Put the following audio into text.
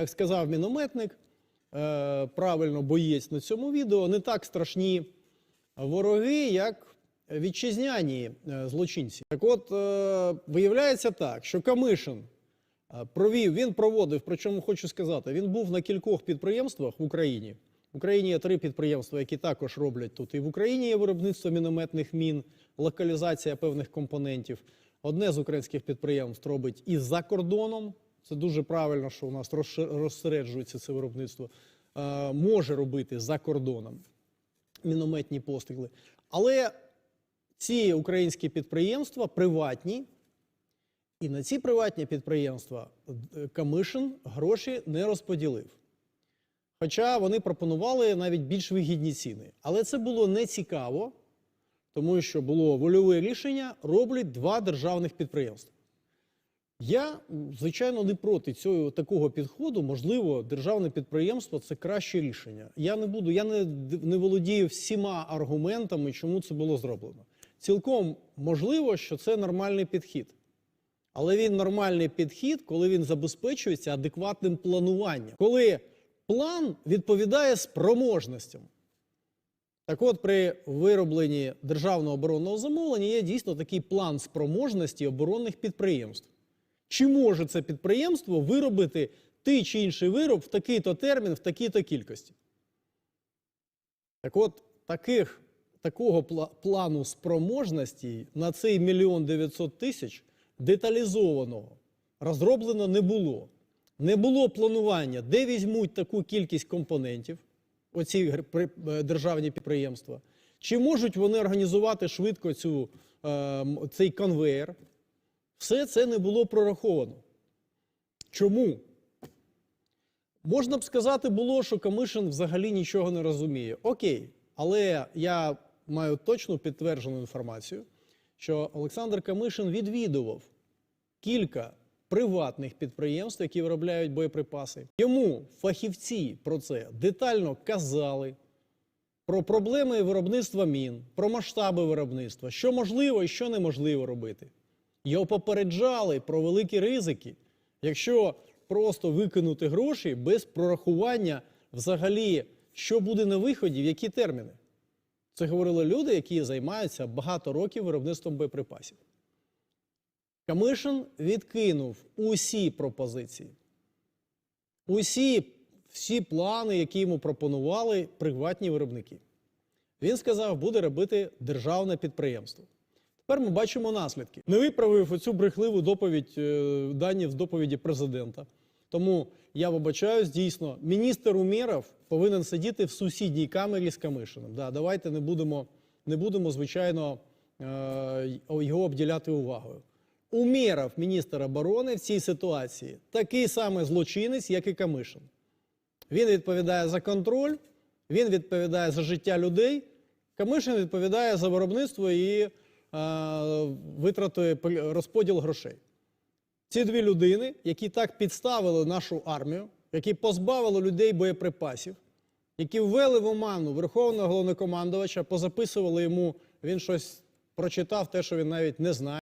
як сказав мінометник, е, правильно боєць на цьому відео, не так страшні вороги, як вітчизняні е, злочинці. Так от, е, виявляється так, що Камишин провів, він проводив, причому хочу сказати, він був на кількох підприємствах в Україні. В Україні є три підприємства, які також роблять тут. І в Україні є виробництво мінометних мін, локалізація певних компонентів. Одне з українських підприємств робить і за кордоном. Це дуже правильно, що у нас розсереджується це виробництво. Е, може робити за кордоном мінометні постріли. Але ці українські підприємства приватні, і на ці приватні підприємства е, Камишин гроші не розподілив. Хоча вони пропонували навіть більш вигідні ціни. Але це було не цікаво, тому що було вольове рішення, роблять два державних підприємства. Я, звичайно, не проти цього такого підходу. Можливо, державне підприємство це краще рішення. Я не буду, я не, не володію всіма аргументами, чому це було зроблено. Цілком можливо, що це нормальний підхід. Але він нормальний підхід, коли він забезпечується адекватним плануванням, коли план відповідає спроможностям. Так от, при виробленні державного оборонного замовлення є дійсно такий план спроможності оборонних підприємств. Чи може це підприємство виробити той чи інший вироб в такий-то термін, в такій-то кількості? Так от, таких, такого плану спроможності на цей мільйон 900 тисяч деталізованого розроблено не було. Не було планування, де візьмуть таку кількість компонентів, оці е, державні підприємства, чи можуть вони організувати швидко цю, е, цей конвейер. Все це не було прораховано. Чому? Можна б сказати було, що Камишин взагалі нічого не розуміє. Окей, але я маю точну підтверджену інформацію, що Олександр Камишин відвідував кілька приватних підприємств, які виробляють боєприпаси. Йому фахівці про це детально казали. Про проблеми виробництва мін, про масштаби виробництва, що можливо і що неможливо робити. Його попереджали про великі ризики, якщо просто викинути гроші без прорахування взагалі, що буде на виході, в які терміни. Це говорили люди, які займаються багато років виробництвом боєприпасів. Камишин відкинув усі пропозиції, усі всі плани, які йому пропонували приватні виробники. Він сказав, буде робити державне підприємство. Тепер ми бачимо наслідки. Не виправив оцю брехливу доповідь е, дані в доповіді президента. Тому я вибачаюсь, дійсно, міністр Умєров повинен сидіти в сусідній камері з Камишиним. Да, давайте не будемо, не будемо звичайно, е, його обділяти увагою. Умєров, міністр оборони, в цій ситуації такий самий злочинець, як і Камишин. Він відповідає за контроль, він відповідає за життя людей. Камишин відповідає за виробництво і е, витратою пол- розподіл грошей. Ці дві людини, які так підставили нашу армію, які позбавили людей боєприпасів, які ввели в оману Верховного головнокомандувача, позаписували йому, він щось прочитав, те, що він навіть не знає.